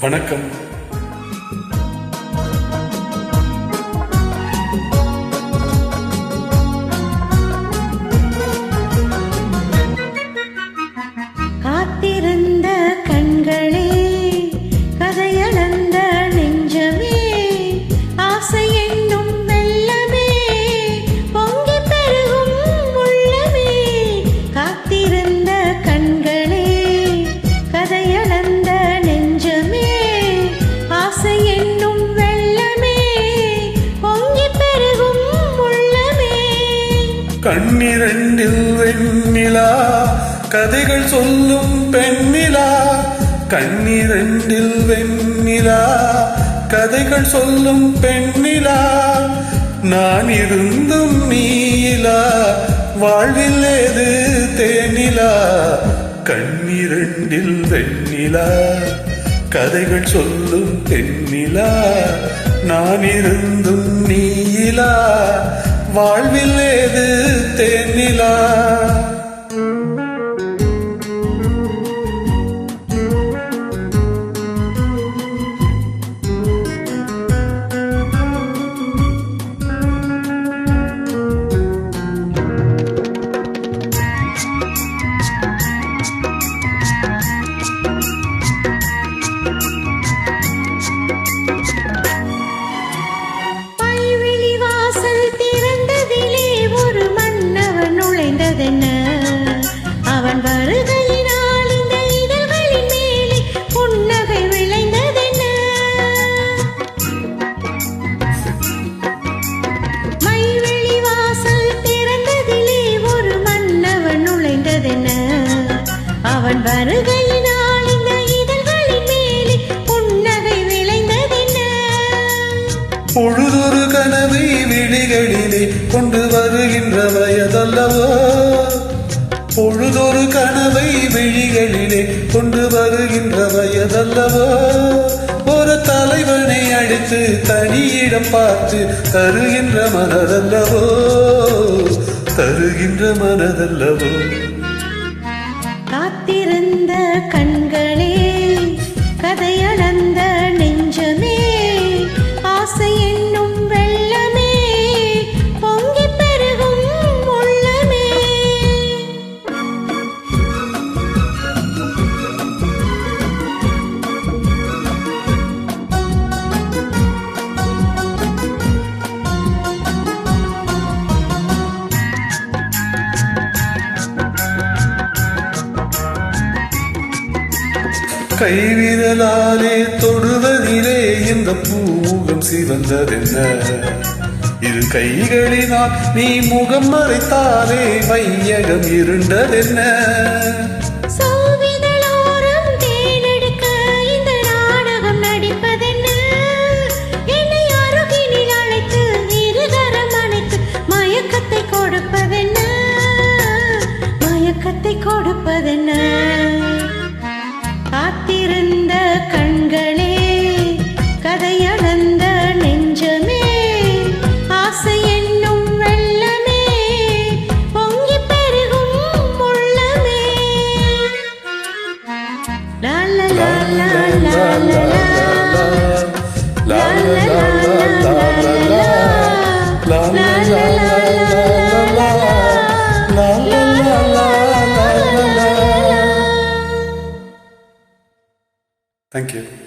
வணக்கம். கண்ணிரண்டில் வெண்ணிலா கதைகள் சொல்லும் பெண்ணிலா. கண்ணிரண்டில் வெண்ணிலா கதைகள் சொல்லும் பெண்ணிலா. நான் இருந்தும் நீலா வாழ்வில் ஏது தேனிலா. கண்ணிரண்டில் வெண்ணிலா கதைகள் சொல்லும் பெண்ணிலா. நான் இருந்தும் நீலா வாழ்வில் ஏது தேனிலா பைவிழி அவன் வருகையினால் இந்த இதழ்களின் மேலே புன்னகை விளைந்ததென்ன? பொழுதொரு கனவை விழிகளிலே கொண்டு வருகின்ற வயதல்லவோ? பொழுதொரு கனவை விழிகளிலே கொண்டு வருகின்ற வயதல்லவோ? ஒரு தலைவனை அடித்து தனியிடம் பார்த்து தருகின்ற மனதல்லவோ? தருகின்ற மனதல்லவோ? காத்திருந்த கண்களே கைவிரலாலே தொடுவதிலே இந்த பூமுகம் சிவந்ததென்ன? இரு கைகளினால் நீ முகம் மறைத்தாலே மையகம் இருண்டதென்ன? Thank you.